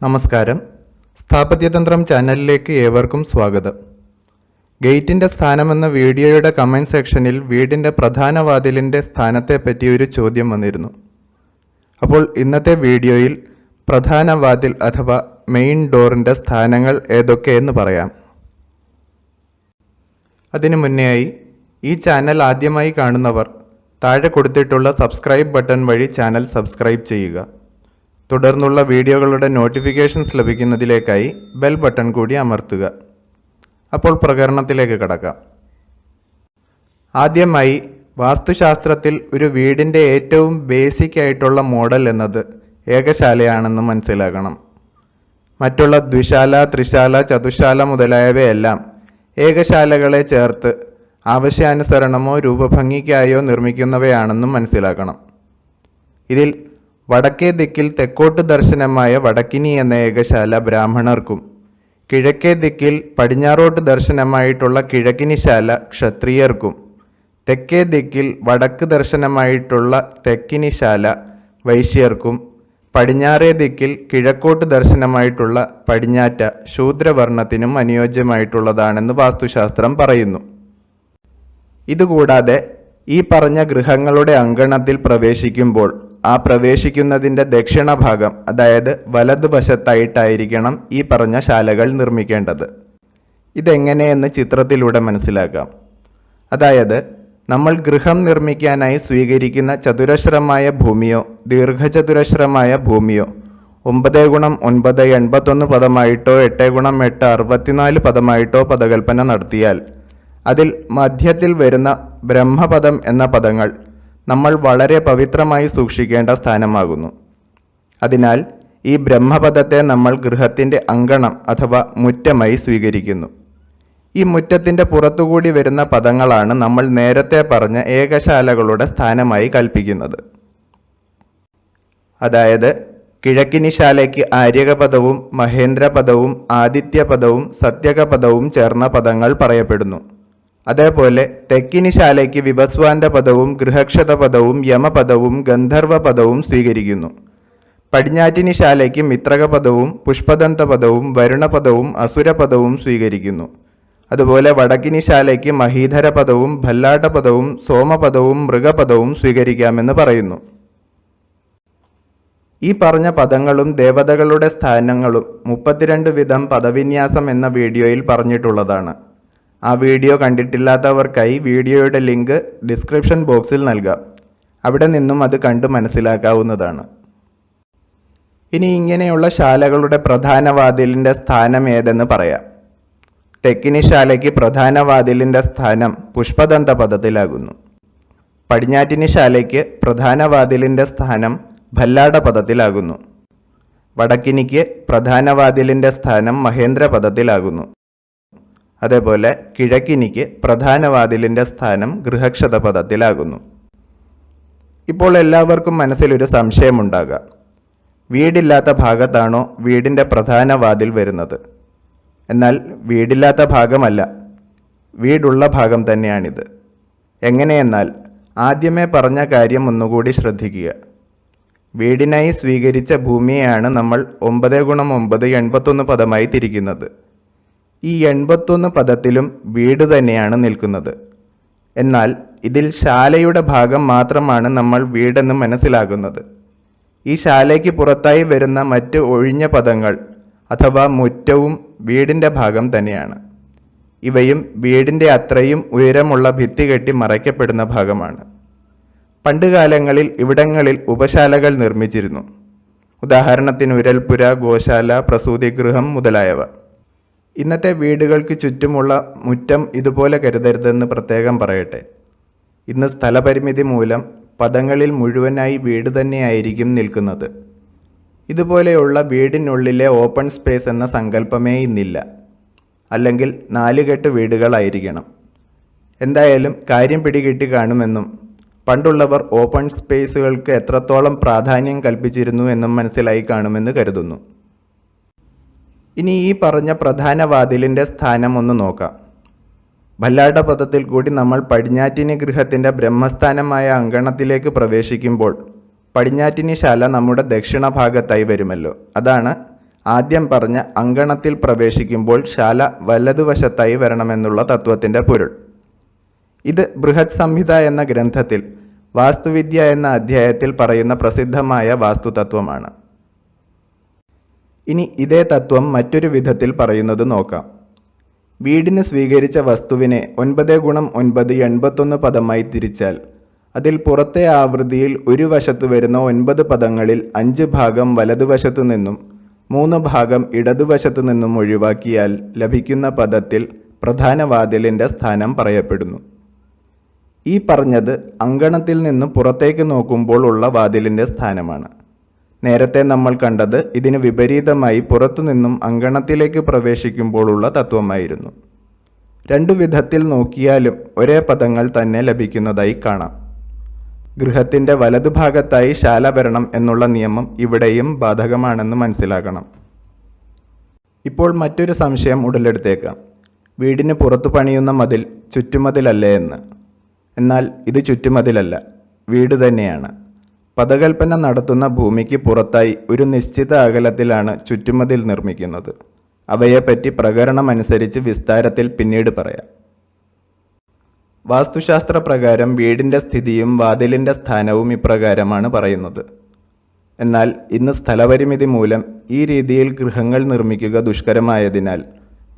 നമസ്കാരം. സ്ഥാപത്യതന്ത്രം ചാനലിലേക്ക് ഏവർക്കും സ്വാഗതം. ഗേറ്റിന്റെ സ്ഥാനമെന്ന വീഡിയോയുടെ കമന്റ് സെക്ഷനിൽ വീടിന്റെ പ്രധാന വാതിലിന്റെ സ്ഥാനത്തെപ്പറ്റി ഒരു ചോദ്യം വന്നിരുന്നു. അപ്പോൾ ഇന്നത്തെ വീഡിയോയിൽ പ്രധാന വാതിൽ അഥവാ മെയിൻ ഡോറിന്റെ സ്ഥാനങ്ങൾ ഏതൊക്കെയെന്ന് പറയാം. അതിനു മുന്നേയായി ഈ ചാനൽ ആദ്യമായി കാണുന്നവർ താഴെ കൊടുത്തിട്ടുള്ള സബ്സ്ക്രൈബ് ബട്ടൺ വഴി ചാനൽ സബ്സ്ക്രൈബ് ചെയ്യുക. തുടർന്നുള്ള വീഡിയോകളുടെ നോട്ടിഫിക്കേഷൻസ് ലഭിക്കുന്നതിലേക്കായി ബെൽ ബട്ടൺ കൂടി അമർത്തുക. അപ്പോൾ പ്രകരണത്തിലേക്ക് കടക്കാം. ആദ്യമായി വാസ്തുശാസ്ത്രത്തിൽ ഒരു വീടിന്റെ ഏറ്റവും ബേസിക് ആയിട്ടുള്ള മോഡൽ എന്നത് ഏകശാലയാണെന്ന് മനസ്സിലാക്കണം മറ്റുള്ള ദ്വിശാല ത്രിശാല ചതുശാല മുതലായവയെല്ലാം ഏകശാലകളെ ചേർത്ത് ആവശ്യാനുസരണമോ രൂപഭംഗിക്കായോ നിർമ്മിക്കുന്നവയാണെന്നും മനസ്സിലാക്കണം. ഇതിൽ വടക്കേ ദിക്കിൽ തെക്കോട്ട് ദർശനമായ വടക്കിനി എന്ന ഏകശാല ബ്രാഹ്മണർക്കും കിഴക്കേ ദിക്കിൽ പടിഞ്ഞാറോട്ട് ദർശനമായിട്ടുള്ള കിഴക്കിനിശാല ക്ഷത്രിയർക്കും തെക്കേ ദിക്കിൽ വടക്ക് ദർശനമായിട്ടുള്ള തെക്കിനിശാല വൈശ്യർക്കും പടിഞ്ഞാറേ ദിക്കിൽ കിഴക്കോട്ട് ദർശനമായിട്ടുള്ള പടിഞ്ഞാറ്റ ശൂദ്രവർണത്തിനും അനുയോജ്യമായിട്ടുള്ളതാണെന്ന് വാസ്തുശാസ്ത്രം പറയുന്നു. ഇതുകൂടാതെ ഈ പറഞ്ഞ ഗൃഹങ്ങളുടെ അങ്കണത്തിൽ പ്രവേശിക്കുമ്പോൾ ആ പ്രവേശിക്കുന്നതിന്റെ ദക്ഷിണഭാഗം അതായത് വലതുവശത്തായിട്ടായിരിക്കണം ഈ പറഞ്ഞ ശാലകൾ നിർമ്മിക്കേണ്ടത്. ഇതെങ്ങനെയെന്ന് ചിത്രത്തിലൂടെ മനസ്സിലാക്കാം. അതായത് നമ്മൾ ഗൃഹം നിർമ്മിക്കാനായി സ്വീകരിക്കുന്ന ചതുരശ്രമായ ഭൂമിയോ ദീർഘചതുരശ്രമായ ഭൂമിയോ ഒമ്പത് ഗുണം ഒൻപത് എൺപത്തൊന്ന് പദമായിട്ടോ എട്ട് ഗുണം എട്ട് അറുപത്തിനാല് പദമായിട്ടോ പദകൽപ്പന നടത്തിയാൽ അതിൽ മധ്യത്തിൽ വരുന്ന ബ്രഹ്മപദം എന്ന പദങ്ങൾ നമ്മൾ വളരെ പവിത്രമായി സൂക്ഷിക്കേണ്ട സ്ഥാനമാകുന്നു. അതിനാൽ ഈ ബ്രഹ്മപദത്തെ നമ്മൾ ഗൃഹത്തിന്റെ അങ്കണം അഥവാ മുറ്റമായി സ്വീകരിക്കുന്നു. ഈ മുറ്റത്തിന്റെ പുറത്തുകൂടി വരുന്ന പദങ്ങളാണ് നമ്മൾ നേരത്തെ പറഞ്ഞ ഏകശാലകളുടെ സ്ഥാനമായി കൽപ്പിക്കുന്നത്. അതായത് കിഴക്കിനിശാലയ്ക്ക് ആര്യകപദവും മഹേന്ദ്രപദവും ആദിത്യപദവും സത്യകപദവും ചേർന്ന പദങ്ങൾ പറയപ്പെടുന്നു. അതേപോലെ തെക്കിനിശാലയ്ക്ക് വിവസ്വാന്റെ പദവും ഗൃഹക്ഷത പദവും യമപദവും ഗന്ധർവ പദവും സ്വീകരിക്കുന്നു. പടിഞ്ഞാറ്റിനി ശാലയ്ക്ക് മിത്രകപദവും പുഷ്പദന്ത പദവും വരുണപദവും അസുരപദവും സ്വീകരിക്കുന്നു. അതുപോലെ വടക്കിനിശാലയ്ക്ക് മഹീധര പദവും ഭല്ലാട്ട പദവും സോമപദവും മൃഗപദവും സ്വീകരിക്കാമെന്ന് പറയുന്നു. ഈ പറഞ്ഞ പദങ്ങളും ദേവതകളുടെ സ്ഥാനങ്ങളും മുപ്പത്തിരണ്ട് വിധം പദവിന്യാസം എന്ന വീഡിയോയിൽ പറഞ്ഞിട്ടുള്ളതാണ്. ആ വീഡിയോ കണ്ടിട്ടില്ലാത്തവർക്കായി വീഡിയോയുടെ ലിങ്ക് ഡിസ്ക്രിപ്ഷൻ ബോക്സിൽ നൽകാം. അവിടെ നിന്നും അത് കണ്ട് മനസ്സിലാക്കാവുന്നതാണ്. ഇനി ഇങ്ങനെയുള്ള ശാലകളുടെ പ്രധാന വാതിലിന്റെ സ്ഥാനം ഏതെന്ന് പറയാം. തെക്കിനി ശാലയ്ക്ക് പ്രധാന വാതിലിന്റെ സ്ഥാനം പുഷ്പദന്ത പദത്തിലാകുന്നു. പടിഞ്ഞാറ്റിനി ശാലയ്ക്ക് പ്രധാന വാതിലിന്റെ സ്ഥാനം ഭല്ലാട പദത്തിലാകുന്നു. വടക്കിനിക്ക് പ്രധാന വാതിലിന്റെ സ്ഥാനം മഹേന്ദ്ര പദത്തിലാകുന്നു. അതേപോലെ കിഴക്കിനിക്ക് പ്രധാന വാതിലിന്റെ സ്ഥാനം ഗൃഹക്ഷത പദത്തിലാകുന്നു ഇപ്പോൾ എല്ലാവർക്കും മനസ്സിലൊരു സംശയമുണ്ടാകാം. വീടില്ലാത്ത ഭാഗത്താണോ വീടിന്റെ പ്രധാന വാതിൽ വരുന്നത്? എന്നാൽ വീടില്ലാത്ത ഭാഗമല്ല വീടുള്ള ഭാഗം തന്നെയാണിത്. എങ്ങനെയെന്നാൽ ആദ്യമേ പറഞ്ഞ കാര്യം ഒന്നുകൂടി ശ്രദ്ധിക്കുക. വീടിനായി സ്വീകരിച്ച ഭൂമിയെയാണ് നമ്മൾ ഒമ്പത് ഗുണം ഒമ്പത് എൺപത്തൊന്ന് പദമായി തിരിക്കുന്നത്. ഈ എൺപത്തൊന്ന് പദത്തിലും വീട് തന്നെയാണ് നിൽക്കുന്നത്. എന്നാൽ ഇതിൽ ശാലയുടെ ഭാഗം മാത്രമാണ് നമ്മൾ വീടെന്ന് മനസ്സിലാകുന്നത്. ഈ ശാലയ്ക്ക് പുറത്തായി വരുന്ന മറ്റ് ഒഴിഞ്ഞ പദങ്ങൾ അഥവാ മുറ്റവും വീടിന്റെ ഭാഗം തന്നെയാണ്. ഇവയും വീടിന്റെ അത്രയും ഉയരമുള്ള ഭിത്തി കെട്ടി മറയ്ക്കപ്പെടുന്ന ഭാഗമാണ്. പണ്ടുകാലങ്ങളിൽ ഇവിടങ്ങളിൽ ഉപശാലകൾ നിർമ്മിച്ചിരുന്നു. ഉദാഹരണത്തിന് ഉരൽപുര ഗോശാല പ്രസൂതിഗൃഹം മുതലായവ. ഇന്നത്തെ വീടുകൾക്ക് ചുറ്റുമുള്ള മുറ്റം ഇതുപോലെ കരുതരുതെന്ന് പ്രത്യേകം പറയട്ടെ. ഇന്ന് സ്ഥലപരിമിതി മൂലം പദങ്ങളിൽ മുഴുവനായി വീട് തന്നെയായിരിക്കും നിൽക്കുന്നത്. ഇതുപോലെയുള്ള വീടിനുള്ളിലെ ഓപ്പൺ സ്പേസ് എന്ന സങ്കല്പമേ ഇന്നില്ല. അല്ലെങ്കിൽ നാലുകെട്ട് വീടുകളായിരിക്കണം. എന്തായാലും കാര്യം പിടികിട്ടി കാണുമെന്നും പണ്ടുള്ളവർ ഓപ്പൺ സ്പേസുകൾക്ക് എത്രത്തോളം പ്രാധാന്യം കൽപ്പിച്ചിരുന്നു എന്നും മനസ്സിലായി കാണുമെന്ന് കരുതുന്നു. ഇനി ഈ പറഞ്ഞ പ്രധാന വാതിലിന്റെ സ്ഥാനം ഒന്ന് നോക്കാം. ഭല്ലാട്ട പദത്തിൽ കൂടി നമ്മൾ പടിഞ്ഞാറ്റിനി ഗൃഹത്തിന്റെ ബ്രഹ്മസ്ഥാനമായ അങ്കണത്തിലേക്ക് പ്രവേശിക്കുമ്പോൾ പടിഞ്ഞാറ്റിനി ശാല നമ്മുടെ ദക്ഷിണ ഭാഗത്തായി വരുമല്ലോ. അതാണ് ആദ്യം പറഞ്ഞ അങ്കണത്തിൽ പ്രവേശിക്കുമ്പോൾ ശാല വലതുവശത്തായി വരണമെന്നുള്ള തത്വത്തിന്റെ പൊരുൾ. ഇത് ബൃഹത് സംഹിത എന്ന ഗ്രന്ഥത്തിൽ വാസ്തുവിദ്യ എന്ന അധ്യായത്തിൽ പറയുന്ന പ്രസിദ്ധമായ വാസ്തുതത്വമാണ്. ഇനി ഇതേ തത്വം മറ്റൊരു വിധത്തിൽ പറയുന്നത് നോക്കാം. വീടിന് സ്വീകരിച്ച വസ്തുവിനെ ഒൻപത് ഗുണം ഒൻപത് എൺപത്തൊന്ന് പദമായി തിരിച്ചാൽ അതിൽ പുറത്തെ ആവൃത്തിയിൽ ഒരു വശത്ത് വരുന്ന ഒൻപത് പദങ്ങളിൽ അഞ്ച് ഭാഗം വലതുവശത്തു നിന്നും മൂന്ന് ഭാഗം ഇടതുവശത്തു നിന്നും ഒഴിവാക്കിയാൽ ലഭിക്കുന്ന പദത്തിൽ പ്രധാന വാതിലിന്റെ സ്ഥാനം പറയപ്പെടുന്നു. ഈ പറഞ്ഞത് അങ്കണത്തിൽ നിന്ന് പുറത്തേക്ക് നോക്കുമ്പോൾ ഉള്ള വാതിലിന്റെ സ്ഥാനമാണ്. നേരത്തെ നമ്മൾ കണ്ടത് ഇതിന് വിപരീതമായി പുറത്തുനിന്നും അങ്കണത്തിലേക്ക് പ്രവേശിക്കുമ്പോഴുള്ള തത്വമായിരുന്നു. രണ്ടു വിധത്തിൽ നോക്കിയാലും ഒരേ പദങ്ങൾ തന്നെ ലഭിക്കുന്നതായി കാണാം. ഗൃഹത്തിന്റെ വലതുഭാഗത്തായി ശാലഭരണം എന്നുള്ള നിയമം ഇവിടെയും ബാധകമാണെന്ന് മനസ്സിലാക്കണം. ഇപ്പോൾ മറ്റൊരു സംശയം ഉടലെടുത്തേക്കാം. വീടിന് പുറത്തു പണിയുന്ന മതിൽ ചുറ്റുമതിലല്ലേ എന്ന്. എന്നാൽ ഇത് ചുറ്റുമതിലല്ല വീട് തന്നെയാണ്. പദകൽപ്പന നടത്തുന്ന ഭൂമിക്ക് പുറത്തായി ഒരു നിശ്ചിത അകലത്തിലാണ് ചുറ്റുമതിൽ നിർമ്മിക്കുന്നത്. അവയെപ്പറ്റി പ്രകരണമനുസരിച്ച് വിസ്താരത്തിൽ പിന്നീട് പറയാം. വാസ്തുശാസ്ത്ര പ്രകാരം വീടിന്റെ സ്ഥിതിയും വാതിലിന്റെ സ്ഥാനവും ഇപ്രകാരമാണ് പറയുന്നത്. എന്നാൽ ഇന്ന് സ്ഥലപരിമിതി മൂലം ഈ രീതിയിൽ ഗൃഹങ്ങൾ നിർമ്മിക്കുക ദുഷ്കരമായതിനാൽ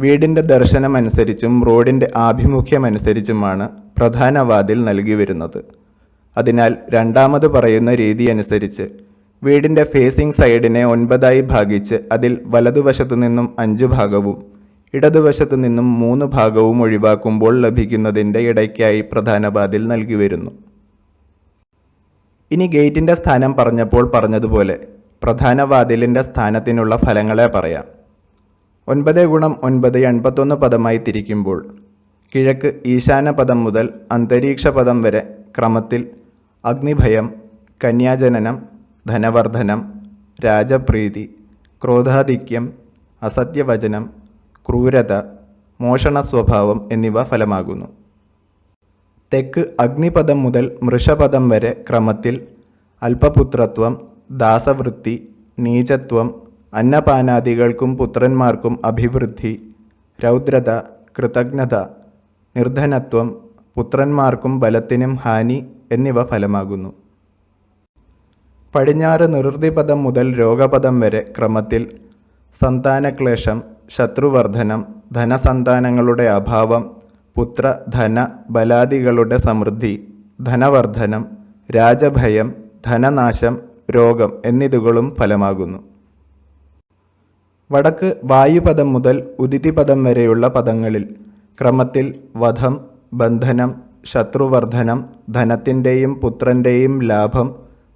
വീടിന്റെ ദർശനമനുസരിച്ചും റോഡിന്റെ ആഭിമുഖ്യമനുസരിച്ചുമാണ് പ്രധാന വാതിൽ നൽകി വരുന്നത്. അതിനാൽ രണ്ടാമത് പറയുന്ന രീതി അനുസരിച്ച് വീടിന്റെ ഫേസിംഗ് സൈഡിനെ ഒൻപതായി ഭാഗിച്ച് അതിൽ വലതുവശത്തു നിന്നും അഞ്ച് ഭാഗവും ഇടതുവശത്തു നിന്നും മൂന്ന് ഭാഗവും ഒഴിവാക്കുമ്പോൾ ലഭിക്കുന്നതിന്റെ ഇടയ്ക്കായി പ്രധാന ബാതിൽ നൽകി വരുന്നു. ഇനി ഗേറ്റിന്റെ സ്ഥാനം പറഞ്ഞപ്പോൾ പറഞ്ഞതുപോലെ പ്രധാന വാതിലിന്റെ സ്ഥാനത്തിനുള്ള ഫലങ്ങളെ പറയാം. ഒൻപത് ഗുണം ഒൻപത് എൺപത്തൊന്ന് പദമായി തിരിക്കുമ്പോൾ കിഴക്ക് ഈശാന പദം മുതൽ അന്തരീക്ഷ പദം വരെ ക്രമത്തിൽ അഗ്നിഭയം കന്യാജനനം ധനവർദ്ധനം രാജപ്രീതി ക്രോധാധിക്യം അസത്യവചനം ക്രൂരത മോഷണ സ്വഭാവം എന്നിവ ഫലമാകുന്നു. തെക്ക് അഗ്നിപദം മുതൽ മൃഷപദം വരെ ക്രമത്തിൽ അല്പപുത്രത്വം ദാസവൃത്തി നീചത്വം അന്നപാനാദികൾക്കും പുത്രന്മാർക്കും അഭിവൃദ്ധി രൗദ്രത കൃതജ്ഞത നിർധനത്വം പുത്രന്മാർക്കും ബലത്തിനും ഹാനി എന്നിവ ഫലമാകുന്നു. പടിഞ്ഞാറ് നിർവൃതിപദം മുതൽ രോഗപദം വരെ ക്രമത്തിൽ സന്താനക്ലേശം ശത്രുവർദ്ധനം ധനസന്താനങ്ങളുടെ അഭാവം പുത്ര ധന ബലാദികളുടെ സമൃദ്ധി ധനവർദ്ധനം രാജഭയം ധനനാശം രോഗം എന്നിതുകളും ഫലമാകുന്നു. വടക്ക് വായുപദം മുതൽ ഉദിതിപദം വരെയുള്ള പദങ്ങളിൽ ക്രമത്തിൽ വധം ബന്ധനം ശത്രുവർദ്ധനം ധനത്തിന്റെയും പുത്രന്റെയും ലാഭം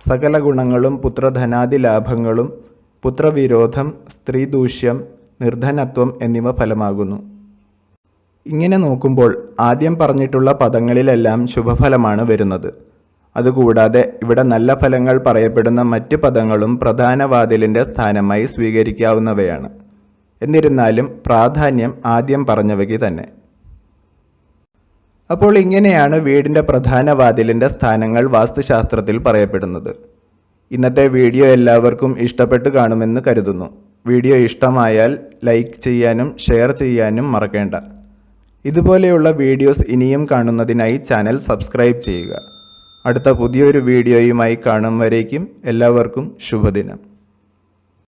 സകല ഗുണങ്ങളും പുത്രധനാദി ലാഭങ്ങളും പുത്രവിരോധം സ്ത്രീദൂഷ്യം നിർധനത്വം എന്നിവ ഫലമാകുന്നു. ഇങ്ങനെ നോക്കുമ്പോൾ ആദ്യം പറഞ്ഞിട്ടുള്ള പദങ്ങളിലെല്ലാം ശുഭഫലമാണ് വരുന്നത്. അതുകൂടാതെ ഇവിടെ നല്ല ഫലങ്ങൾ പറയപ്പെടുന്ന മറ്റ് പദങ്ങളും പ്രധാന വാതിലിന്റെ സ്ഥാനമായി സ്വീകരിക്കാവുന്നവയാണ്. എന്നിരുന്നാലും പ്രാധാന്യം ആദ്യം പറഞ്ഞവയ്ക്ക് തന്നെ. അപ്പോൾ ഇങ്ങനെയാണ് വീടിന്റെ പ്രധാന വാതിലിന്റെ സ്ഥാനങ്ങൾ വാസ്തുശാസ്ത്രത്തിൽ പറയപ്പെടുന്നത്. ഇന്നത്തെ വീഡിയോ എല്ലാവർക്കും ഇഷ്ടപ്പെട്ട് കാണുമെന്ന് കരുതുന്നു. വീഡിയോ ഇഷ്ടമായാൽ ലൈക്ക് ചെയ്യാനും ഷെയർ ചെയ്യാനും മറക്കേണ്ട. ഇതുപോലെയുള്ള വീഡിയോസ് ഇനിയും കാണുന്നതിനായി ചാനൽ സബ്സ്ക്രൈബ് ചെയ്യുക. അടുത്ത പുതിയൊരു വീഡിയോയുമായി കാണും വരേക്കും എല്ലാവർക്കും ശുഭദിനം.